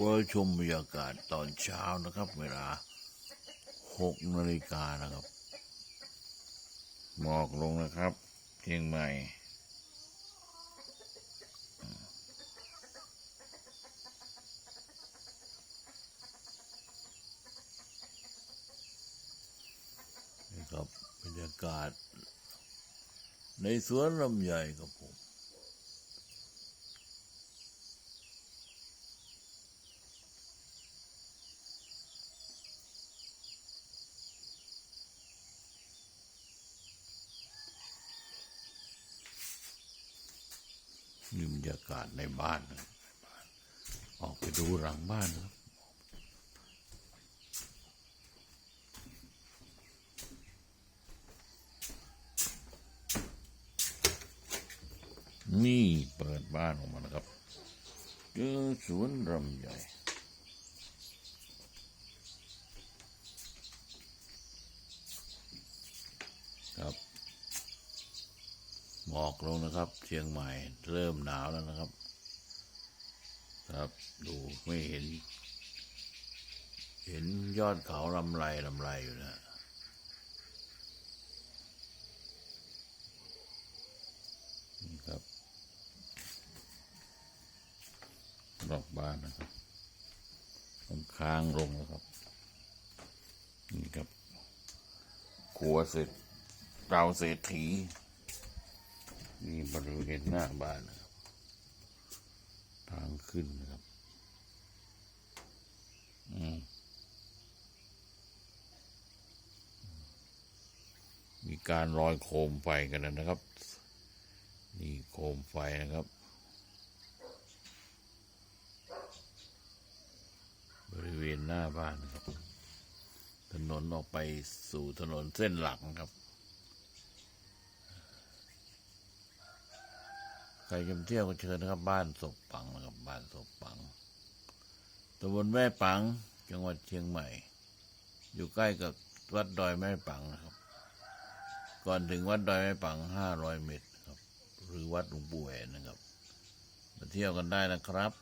ก็ชมบรรยากาศตอนเช้านะครับ เวลาหกนาฬิกานะครับ หมอกลงนะครับเชียงใหม่นี่ครับบรรยากาศ ในสวนลำไยครับผม นี่บรรยากาศในบ้านนะออกไปดูหลังบ้านครับนี่เปิดบ้านออกมานะครับ เจอสวนรำใหญ่ ครับ หมอกลงนะครับ เชียงใหม่เริ่มหนาวแล้วนะครับ ครับดูไม่เห็น เห็นยอดเขาลำไรลำไรอยู่นะนี่ครับรอบบ้านนะครับต้องค้างลงนะครับ นี่ครับครัวเสร็จเตาเศรษฐี นี่บริเวณหน้าบ้านนะครับ ทางขึ้นนะครับ อืมมีการลอยโคมไฟกันนะครับ นี่โคมไฟนะครับ บริเวณหน้าบ้านนะครับ ถนนออกไปสู่ถนนเส้นหลักครับ ใครจะมเที่ยวก็เชิญนะครับ บ้านศพปังนะครับบ้านศพปังตำบลแม่ปัง จังหวัดเชียงใหม่ อยู่ใกล้กับวัดดอยแม่ปังนะครับ ก่อนถึงวัดดอยแม่ปังห้าร้อยเมตรครับ หรือวัดหลวงปู่แหวนนะครับ มาเที่ยวกันได้นะครับ